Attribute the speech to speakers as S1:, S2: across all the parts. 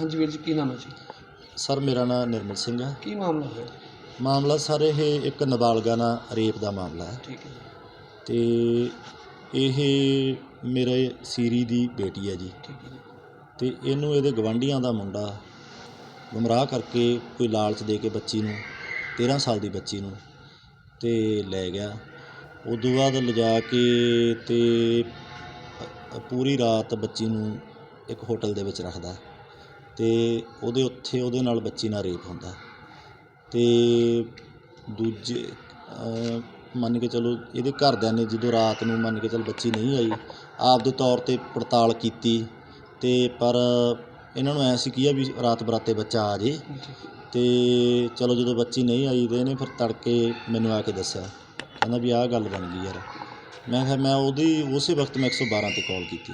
S1: ਹਾਂਜੀ ਵੀਰ ਜੀ ਕੀ ਨਾਮ ਹੈ ਜੀ?
S2: ਸਰ ਮੇਰਾ ਨਾਮ ਨਿਰਮਲ ਸਿੰਘ ਹੈ।
S1: ਕੀ ਮਾਮਲਾ ਹੋਇਆ
S2: ਮਾਮਲਾ ਸਰ ਇਹ ਇੱਕ ਨਾਬਾਲਗਾ ਨਾਲ ਰੇਪ ਦਾ ਮਾਮਲਾ ਹੈ।
S1: ਠੀਕ ਹੈ
S2: ਤੇ ਇਹ ਮੇਰੇ ਸੀਰੀ ਦੀ ਬੇਟੀ ਹੈ ਜੀ।
S1: ਠੀਕ ਹੈ ਜੀ।
S2: ਤੇ ਇਹਨੂੰ ਇਹਦੇ ਗਵਾਂਢੀਆਂ ਦਾ ਮੁੰਡਾ ਗੁੰਮਰਾਹ ਕਰਕੇ ਕੋਈ ਲਾਲਚ ਦੇ ਕੇ ਬੱਚੀ ਨੂੰ 13 ਸਾਲ ਦੀ ਬੱਚੀ ਨੂੰ ਤੇ ਲੈ ਗਿਆ। ਉਦੋਂ ਬਾਅਦ ਲਿਜਾ ਕੇ ਤੇ ਅ- ਪੂਰੀ ਰਾਤ ਬੱਚੀ ਨੂੰ ਇੱਕ ਹੋਟਲ ਦੇ ਵਿੱਚ ਰੱਖਦਾ। ਤੇ ਉਹਦੇ ਉੱਥੇ ਉਹਦੇ ਨਾਲ ਬੱਚੀ ਨਾਲ ਰੇਪ ਹੁੰਦਾ। ਅਤੇ ਦੂਜੇ ਮੰਨ ਕੇ ਚਲੋ ਇਹਦੇ ਘਰਦਿਆਂ ਨੇ ਜਦੋਂ ਰਾਤ ਨੂੰ ਮੰਨ ਕੇ ਚੱਲ ਬੱਚੀ ਨਹੀਂ ਆਈ ਆਪ ਦੇ ਤੌਰ ਤੇ ਪੜਤਾਲ ਕੀਤੀ ਅਤੇ ਪਰ ਇਹਨਾਂ ਨੂੰ ਐਂ ਸੀ ਕੀ ਆ ਵੀ ਰਾਤ ਬਰਾਤੇ ਬੱਚਾ ਆ ਜੇ। ਅਤੇ ਚਲੋ ਜਦੋਂ ਬੱਚੀ ਨਹੀਂ ਆਈ ਤਾਂ ਇਹਨੇ ਫਿਰ ਤੜਕੇ ਮੈਨੂੰ ਆ ਕੇ ਦੱਸਿਆ। ਕਹਿੰਦਾ ਵੀ ਆਹ ਗੱਲ ਬਣ ਗਈ ਯਾਰ। ਮੈਂ ਕਿਹਾ ਮੈਂ ਉਹਦੀ, ਉਸੇ ਵਕਤ ਮੈਂ 112 ਤੇ ਕਾਲ ਕੀਤੀ।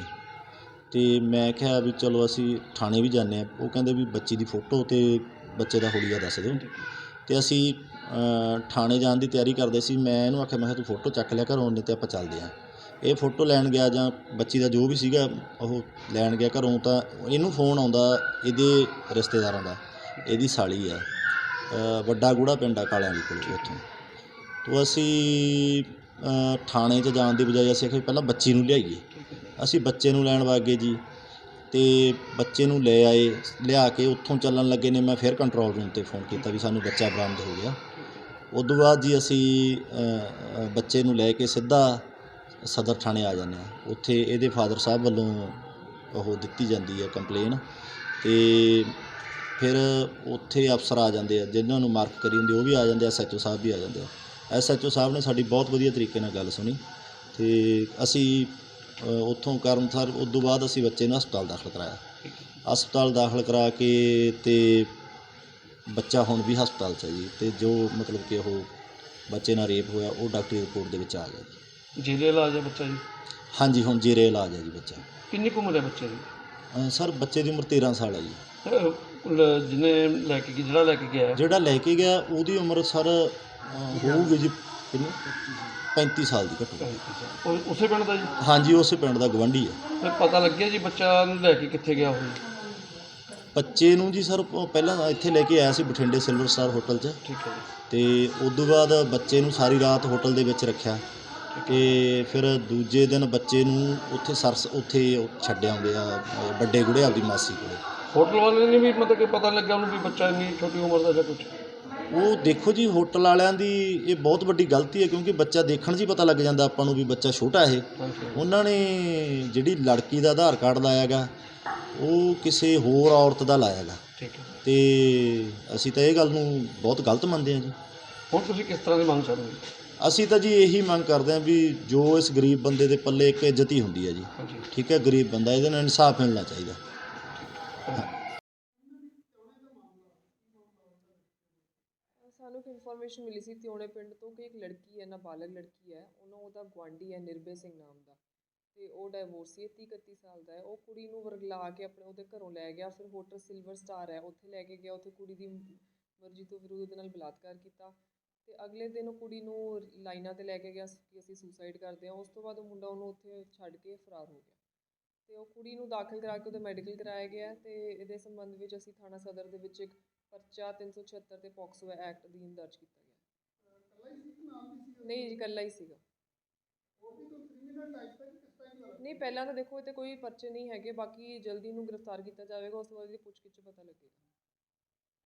S2: ਅਤੇ ਮੈਂ ਕਿਹਾ ਵੀ ਚਲੋ ਅਸੀਂ ਥਾਣੇ ਵੀ ਜਾਂਦੇ ਹਾਂ। ਉਹ ਕਹਿੰਦੇ ਵੀ ਬੱਚੀ ਦੀ ਫੋਟੋ ਅਤੇ ਬੱਚੇ ਦਾ ਹੁਲੀਆ ਦੱਸ ਦਿਓ। ਅਤੇ ਅਸੀਂ ਥਾਣੇ ਜਾਣ ਦੀ ਤਿਆਰੀ ਕਰਦੇ ਸੀ। ਮੈਂ ਇਹਨੂੰ ਆਖਿਆ, ਮੈਂ ਕਿਹਾ ਤੂੰ ਫੋਟੋ ਚੱਕ ਲਿਆ ਘਰੋਂ, ਨਹੀਂ ਤਾਂ ਆਪਾਂ ਚੱਲਦੇ ਹਾਂ। ਇਹ ਫੋਟੋ ਲੈਣ ਗਿਆ ਜਾਂ ਬੱਚੀ ਦਾ ਜੋ ਵੀ ਸੀਗਾ, ਉਹ ਲੈਣ ਗਿਆ ਘਰੋਂ ਤਾਂ ਇਹਨੂੰ ਫੋਨ ਆਉਂਦਾ, ਇਹਦੇ ਰਿਸ਼ਤੇਦਾਰਾਂ ਦਾ। ਇਹਦੀ ਸਾਲੀ ਆ। ਵੱਡਾ ਗੂੜਾ ਪਿੰਡ ਆ ਕਾਲਿਆਂ ਦੇ ਕੋਲ ਉੱਥੋਂ। ਤੋਂ ਅਸੀਂ ਥਾਣੇ 'ਚ ਜਾਣ ਦੀ ਬਜਾਏ ਅਸੀਂ ਆਖਿਆ ਵੀ ਪਹਿਲਾਂ ਬੱਚੀ ਨੂੰ ਲਿਆਈਏ। ਅਸੀਂ ਬੱਚੇ ਨੂੰ ਲੈਣ ਵਾਗੇ ਜੀ। ਅਤੇ ਬੱਚੇ ਨੂੰ ਲੈ ਆਏ, ਲਿਆ ਕੇ ਉੱਥੋਂ ਚੱਲਣ ਲੱਗੇ ਨੇ। ਮੈਂ ਫਿਰ ਕੰਟਰੋਲ ਰੂਮ ਤੇ ਫੋਨ ਕੀਤਾ ਵੀ ਸਾਨੂੰ ਬੱਚਾ ਬਰਾਮਦ ਹੋ ਗਿਆ। ਉਹ ਤੋਂ ਬਾਅਦ ਜੀ ਅਸੀਂ ਬੱਚੇ ਨੂੰ ਲੈ ਕੇ ਸਿੱਧਾ ਸਦਰ ਥਾਣੇ ਆ ਜਾਂਦੇ ਹਾਂ। ਉੱਥੇ ਇਹਦੇ ਫਾਦਰ ਸਾਹਿਬ ਵੱਲੋਂ ਉਹ ਦਿੱਤੀ ਜਾਂਦੀ ਹੈ ਕੰਪਲੇਨ ਅਤੇ ਫਿਰ ਉੱਥੇ ਅਫਸਰ ਆ ਜਾਂਦੇ ਆ, ਜਿਨ੍ਹਾਂ ਨੂੰ ਮਾਰਕ ਕਰੀ ਹੁੰਦੀ ਉਹ ਵੀ ਆ ਜਾਂਦੇ ਆ ਐਸਐਚਓ ਸਾਹਿਬ ਵੀ ਆ ਜਾਂਦੇ ਆ। ਐਸਐਚਓ ਸਾਹਿਬ ਨੇ ਸਾਡੀ ਬਹੁਤ ਵਧੀਆ ਤਰੀਕੇ ਨਾਲ ਗੱਲ ਸੁਣੀ। ਅਤੇ ਅਸੀਂ ਉੱਥੋਂ ਕਰਮਸਰ ਉਦੋਂ ਬਾਅਦ ਅਸੀਂ ਬੱਚੇ ਨੂੰ ਹਸਪਤਾਲ ਦਾਖਲ ਕਰਾਇਆ। ਹਸਪਤਾਲ ਦਾਖਲ ਕਰਾ ਕੇ ਤੇ ਬੱਚਾ ਹੁਣ ਵੀ ਹਸਪਤਾਲ 'ਚ ਹੈ ਜੀ। ਤੇ ਜੋ ਮਤਲਬ ਕਿ ਉਹ ਬੱਚੇ ਨਾਲ ਰੇਪ ਹੋਇਆ ਉਹ ਡਾਕਟਰੀ ਰਿਪੋਰਟ ਦੇ ਵਿੱਚ ਆ ਗਿਆ ਜੀ।
S1: ਜਿਹਦੇ ਇਲਾਜ ਹੈ ਬੱਚਾ ਜੀ?
S2: ਹਾਂਜੀ ਹੁਣ ਜੀਰੇ ਇਲਾਜ ਹੈ ਜੀ ਬੱਚਾ।
S1: ਕਿੰਨੀ ਕੁ ਉਮਰ ਹੈ ਬੱਚੇ ਦੀ?
S2: ਅ, ਸਰ ਬੱਚੇ ਦੀ ਉਮਰ 13 ਸਾਲ ਹੈ ਜੀ।
S1: ਅਹ, ਲ- ਜਿਹਨੇ ਲੈ ਕੇ ਗਿਆ- ਜਿਹੜਾ ਲੈ ਕੇ ਗਿਆ ਹੈ,
S2: ਜਿਹੜਾ ਲੈ ਕੇ ਗਿਆ ਉਹਦੀ ਉਮਰ ਸਰ ਅ, ਹੋਊਗੀ ਜੀ ਕਿੰਨੀ 35 ਸਾਲ ਦੀ ਘੱਟੋ ਘੱਟ।
S1: ਉਹ ਉਸੇ ਪਿੰਡ ਦਾ ਜੀ?
S2: ਹਾਂਜੀ ਉਸੇ ਪਿੰਡ ਦਾ ਗਵੰਡੀ ਹੈ
S1: ਫਿਰ ਪਤਾ ਲੱਗਿਆ ਜੀ ਬੱਚਾ ਨੂੰ ਲੈ ਕੇ ਕਿੱਥੇ ਗਿਆ ਉਹ?
S2: ਬੱਚੇ ਨੂੰ ਜੀ ਸਰ ਪਹਿਲਾਂ ਇੱਥੇ ਲੈ ਕੇ ਆਇਆ ਸੀ ਬਠਿੰਡੇ ਸਿਲਵਰ ਸਟਾਰ ਹੋਟਲ 'ਚ।
S1: ਠੀਕ ਹੈ ਜੀ।
S2: ਤੇ ਉਦੋਂ ਬਾਅਦ ਬੱਚੇ ਨੂੰ ਸਾਰੀ ਰਾਤ ਹੋਟਲ ਦੇ ਵਿੱਚ ਰੱਖਿਆ। ਤੇ ਫਿਰ ਦੂਜੇ ਦਿਨ ਬੱਚੇ ਨੂੰ ਉੱਥੇ ਸਰਸ ਉੱਥੇ ਉਹ ਛੱਡ ਆਉਂਦੇ ਆ ਅ, ਵੱਡੇ ਗੁੜੇ ਆਪਦੀ ਮਾਸੀ ਕੋਲੇ।
S1: ਹੋਟਲ ਵਾਲੇ ਨੇ ਵੀ ਮਤਲਬ ਕਿ ਪਤਾ ਲੱਗਿਆ ਉਹਨੂੰ ਵੀ ਬੱਚਾ ਇੰਨੀ ਛੋਟੀ ਉਮਰ ਦਾ ਜਾਂ ਕੁਝ
S2: ਉਹ ਦੇਖੋ ਜੀ ਹੋਟਲ ਵਾਲਿਆਂ ਦੀ ਇਹ ਬਹੁਤ ਵੱਡੀ ਗਲਤੀ ਹੈ ਕਿਉਂਕਿ ਬੱਚਾ ਦੇਖਣ 'ਚ ਹੀ ਪਤਾ ਲੱਗ ਜਾਂਦਾ ਆਪਾਂ ਨੂੰ ਵੀ ਬੱਚਾ ਛੋਟਾ ਇਹ।
S1: ਹਾਂਜੀ
S2: ਉਹਨਾਂ ਨੇ ਜਿਹੜੀ ਲੜਕੀ ਦਾ ਆਧਾਰ ਕਾਰਡ ਲਾਇਆਗਾ ਉਹ ਕਿਸੇ ਹੋਰ ਔਰਤ ਦਾ ਲਾਇਆਗਾ।
S1: ਠੀਕ ਹੈ।
S2: ਤੇ ਅਸੀਂ ਤਾਂ ਇਹ ਗੱਲ ਨੂੰ ਬਹੁਤ ਗਲਤ ਮੰਨਦੇ ਹਾਂ ਜੀ।
S1: ਹੁਣ ਤੁਸੀਂ ਕਿਸ ਤਰ੍ਹਾਂ ਦੀ ਮੰਗ ਕਰਦੇ ਹੋ?
S2: ਅਸੀਂ ਤਾਂ ਜੀ ਇਹੀ ਮੰਗ ਕਰਦੇ ਹਾਂ ਵੀ ਜੋ ਇਸ ਗਰੀਬ ਬੰਦੇ ਦੇ ਪੱਲੇ ਇੱਕ ਇੱਜ਼ਤ ਹੀ ਹੁੰਦੀ ਹੈ ਜੀ। ਠੀਕ ਹੈ ਗਰੀਬ ਬੰਦਾ ਇਹਦੇ ਨਾਲ ਇਨਸਾਫ ਮਿਲਣਾ ਚਾਹੀਦਾ।
S3: ਸਾਨੂੰ ਇੱਕ ਇਨਫੋਰਮੇਸ਼ਨ ਮਿਲੀ ਸੀ ਤਿਉਣੇ ਪਿੰਡ ਤੋਂ ਕਿ ਇੱਕ ਲੜਕੀ ਹੈ, ਨਾਬਾਲਗ ਲੜਕੀ ਹੈ, ਉਹਨੂੰ ਉਹਦਾ ਗੁਆਂਢੀ ਹੈ, ਨਿਰਭੈ ਸਿੰਘ ਨਾਮ ਦਾ। ਅਤੇ ਉਹ ਡਾਈਵੋਰਸੀ ਹੈ 30 31 ਸਾਲ ਦਾ ਹੈ। ਉਹ ਕੁੜੀ ਨੂੰ ਵਰਗਲਾ ਕੇ ਆਪਣੇ ਉਹਦੇ ਘਰੋਂ ਲੈ ਗਿਆ, ਫਿਰ ਹੋਟਲ ਸਿਲਵਰ ਸਟਾਰ ਹੈ, ਉੱਥੇ ਲੈ ਕੇ ਗਿਆ, ਉੱਥੇ ਕੁੜੀ ਦੀ ਮਰਜ਼ੀ ਤੋਂ ਫਿਰ ਉਹਦੇ ਨਾਲ ਬਲਾਤਕਾਰ ਕੀਤਾ। ਅਤੇ ਅਗਲੇ ਦਿਨ ਉਹ ਕੁੜੀ ਨੂੰ ਲਾਈਨਾਂ ਤੇ ਲੈ ਕੇ ਗਿਆ ਕਿ ਅਸੀਂ ਸੁਸਾਈਡ ਕਰਦੇ ਹਾਂ। ਉਸ ਤੋਂ ਬਾਅਦ ਉਹ ਮੁੰਡਾ ਉਹਨੂੰ ਉੱਥੇ ਛੱਡ ਕੇ ਫਰਾਰ ਹੋ ਗਿਆ। ਅਤੇ ਉਹ ਕੁੜੀ ਨੂੰ ਦਾਖਲ ਕਰਾ ਕੇ ਉਹਦਾ ਮੈਡੀਕਲ ਕਰਾਇਆ ਗਿਆ ਅਤੇ ਇਹਦੇ ਸੰਬੰਧ ਵਿੱਚ ਅਸੀਂ ਥਾਣਾ ਸਦਰ ਦੇ ਵਿੱਚ ਇੱਕ ਪਰਚਾ 376 ਤੇ ਪੋਕਸੋ ਐਕਟ ਅਧੀਨ ਦਰਜ ਕੀਤਾ ਗਿਆ। ਨਹੀਂ ਜੀ, ਇਕੱਲਾ ਹੀ ਸੀਗਾ। ਨਹੀਂ, ਪਹਿਲਾਂ ਤਾਂ ਦੇਖੋ, ਇਹ ਤੇ ਕੋਈ ਪਰਚੇ ਨਹੀਂ ਹੈਗੇ, ਬਾਕੀ ਜਲਦੀ ਨੂੰ ਗ੍ਰਿਫਤਾਰ ਕੀਤਾ ਜਾਵੇਗਾ, ਉਸ ਤੋਂ ਬਾਅਦ ਇਹਦੀ ਪੁੱਛਗਿੱਛ ਪਤਾ ਲੱਗੇਗਾ।